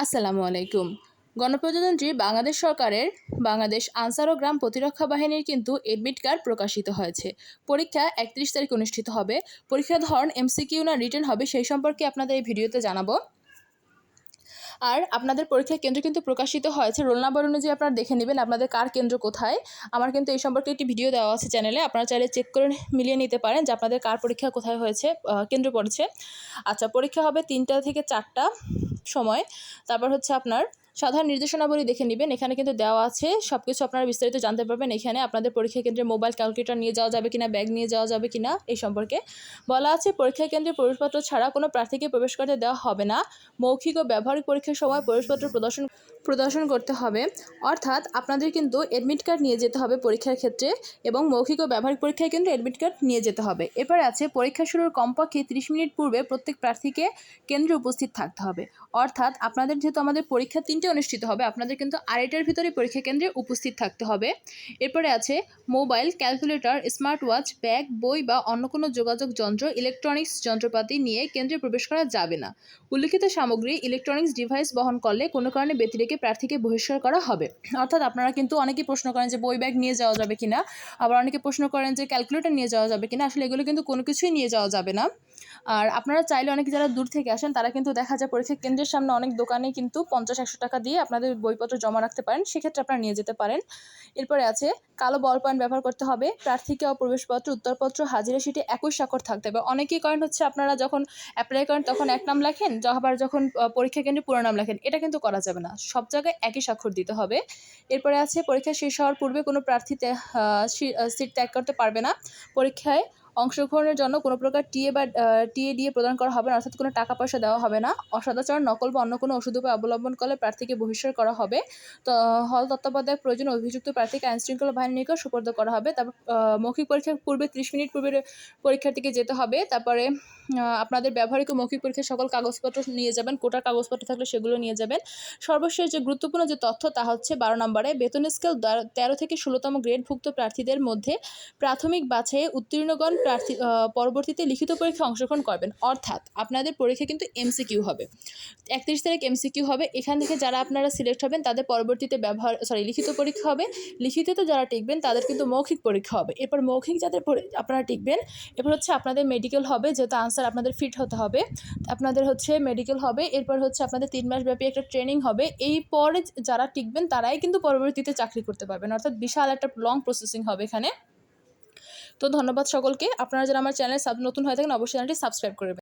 আসসালামু আলাইকুম। গণপ্রজাতন্ত্রী বাংলাদেশ সরকারের বাংলাদেশ আনসার ও গ্রাম প্রতিরক্ষা বাহিনীর কিন্তু এডমিট কার্ড প্রকাশিত হয়েছে। পরীক্ষা একত্রিশ তারিখ অনুষ্ঠিত হবে। পরীক্ষার ধরন এমসিকিউ না রিটার্ন হবে সেই সম্পর্কে আপনাদের এই ভিডিওতে জানাব। আর আপনাদের পরীক্ষার কেন্দ্র কিন্তু প্রকাশিত হয়েছে। রোল নাম্বার অনুযায়ী আপনারা দেখে নেবেন আপনাদের কার কেন্দ্র কোথায়। আমার কিন্তু এই সম্পর্কে একটি ভিডিও দেওয়া আছে চ্যানেলে। আপনারা চাইলে চেক করে মিলিয়ে নিতে পারেন যে আপনাদের কার পরীক্ষা কোথায় হয়েছে কেন্দ্র পড়েছে। আচ্ছা পরীক্ষা হবে তিনটা থেকে চারটা। সময়। তারপর হচ্ছে আপনার সাধারণ নির্দেশনাবলী দেখে নেবেন। এখানে কিন্তু দেওয়া আছে সব কিছু আপনারা বিস্তারিত জানতে পারবেন এখানে। আপনাদের পরীক্ষা কেন্দ্রে মোবাইল ক্যালকুলেটর নিয়ে যাওয়া যাবে কিনা, ব্যাগ নিয়ে যাওয়া যাবে কিনা, এই সম্পর্কে। বলা আছে, পরীক্ষা কেন্দ্রে প্রবেশপত্র ছাড়া কোনো প্রার্থীকে প্রবেশ করতে দেওয়া হবে না। মৌখিক ও ব্যবহারিক পরীক্ষার সময় প্রবেশপত্র প্রদর্শন প্রদর্শন করতে হবে। অর্থাৎ আপনাদের কিন্তু অ্যাডমিট কার্ড নিয়ে যেতে হবে পরীক্ষার ক্ষেত্রে এবং মৌখিক ও ব্যবহারিক পরীক্ষায় কিন্তু অ্যাডমিট কার্ড নিয়ে যেতে হবে। এরপরে আছে, পরীক্ষা শুরুর কমপক্ষে তিরিশ মিনিট পূর্বে প্রত্যেক প্রার্থীকে কেন্দ্রে উপস্থিত থাকতে হবে। অর্থাৎ আপনাদের যেহেতু আমাদের পরীক্ষা তিনটে অনুষ্ঠিত হবে। আপনাদের কিন্তু আড়াইটার ভিতরে পরীক্ষা কেন্দ্রে উপস্থিত থাকতে হবে। এরপরে আছে mobile, calculator smart watch bag, বই বা অন্য কোনো যোগাযোগ যন্ত্র, ইলেকট্রনিক্স যন্ত্রপাতি নিয়ে কেন্দ্রে প্রবেশ করা যাবে না। উল্লিখিত সামগ্রী, ইলেকট্রনিক্স ডিভাইস বহন করলে কোনো কারণে ব্যতিরেকে প্রার্থীকে বহিষ্কার করা হবে। অর্থাৎ আপনারা কিন্তু অনেকেই প্রশ্ন করেন যে বই, ব্যাগ নিয়ে যাওয়া যাবে কিনা। আবার অনেকে প্রশ্ন করেন যে ক্যালকুলেটর নিয়ে যাওয়া যাবে কিনা। আসলে এগুলো কিন্তু কোনো কিছুই নিয়ে যাওয়া যাবে না। আর আপনারা চাইলে অনেকে যারা দূর থেকে আসেন, তারা কিন্তু দেখা যায় পরীক্ষা কেন্দ্রের সামনে অনেক দোকানে কিন্তু পঞ্চাশ, একশো টাকা দিয়ে আপনাদের বইপত্র জমা রাখতে পারেন। সেক্ষেত্রে আপনারা নিয়ে যেতে পারেন। এরপরে আছে, কালো বল পয়েন্ট ব্যবহার করতে হবে। প্রার্থীকে অপ্রবেশপত্র, উত্তরপত্র, হাজিরা শিটে একই স্বাক্ষর থাকতে হবে। অনেকেই করেন হচ্ছে আপনারা যখন অ্যাপ্লাই করেন তখন এক নাম লেখেন, আবার যখন পরীক্ষা কেন্দ্রে পুরো নাম লেখেন। এটা কিন্তু করা যাবে না। সব জায়গায় একই স্বাক্ষর দিতে হবে। এরপরে আছে, পরীক্ষা শেষ হওয়ার পূর্বে কোনো প্রার্থী সিট ত্যাগ করতে পারবে না। পরীক্ষায় অংশগ্রহণের জন্য কোনো প্রকার টিএ বা টিএ ডিএ প্রদান করা হবে না, অর্থাৎ কোনো টাকা পয়সা দেওয়া হবে না। অসদাচরণ, নকল বা অন্য কোনো ওষুধ উপায় অবলম্বন করলে প্রার্থীকে বহিষ্কার করা হবে। তো, হল তত্ত্বাবধায়ক প্রয়োজন অভিযুক্ত প্রার্থীকে আইন শৃঙ্খলা বাহিনীর নিকট সুপর্দ করা হবে। তারপর মৌখিক পরীক্ষার পূর্বে ত্রিশ মিনিট পূর্বে পরীক্ষার্থীকে যেতে হবে। তারপরে আপনাদের ব্যবহারিক ও মৌখিক পরীক্ষার সকল কাগজপত্র নিয়ে যাবেন কোটার কাগজপত্র থাকলে সেগুলো নিয়ে যাবেন। সর্বশেষ যে গুরুত্বপূর্ণ যে তথ্য তা হচ্ছে বারো নম্বরে, বেতন স্কেল তেরো থেকে ষোলোতম গ্রেডভুক্ত প্রার্থীদের মধ্যে প্রাথমিক বাছাইয়ে উত্তীর্ণগণ প্রার্থী পরবর্তীতে লিখিত পরীক্ষায় অংশগ্রহণ করবেন। অর্থাৎ আপনাদের পরীক্ষা কিন্তু এমসিকিউ হবে। একত্রিশ তারিখ এমসিকিউ হবে। এখান থেকে যারা আপনারা সিলেক্ট হবেন, তাদের পরবর্তীতে ব্যবহার সরি লিখিত পরীক্ষা হবে। লিখিততে যারা টিকবেন, তাদের কিন্তু মৌখিক পরীক্ষা হবে। এরপর মৌখিক যাদের আপনারা টিকবেন। এরপর হচ্ছে আপনাদের মেডিকেল হবে, যেহেতু আনসার আপনাদের ফিট হতে হবে। আপনাদের হচ্ছে মেডিকেল হবে, এরপর হচ্ছে আপনাদের তিন মাস ব্যাপী একটা ট্রেনিং হবে। এই পরে যারা টিকবেন, তারাই কিন্তু পরবর্তীতে চাকরি করতে পারবেন। অর্থাৎ বিশাল একটা লং প্রসেসিং হবে এখানে। তো ধন্যবাদ সকলকে। আপনারা যারা আমার চ্যানেল নতুন হয়ে থাকেন, অবশ্যই চ্যানেলটি সাবস্ক্রাইব করবেন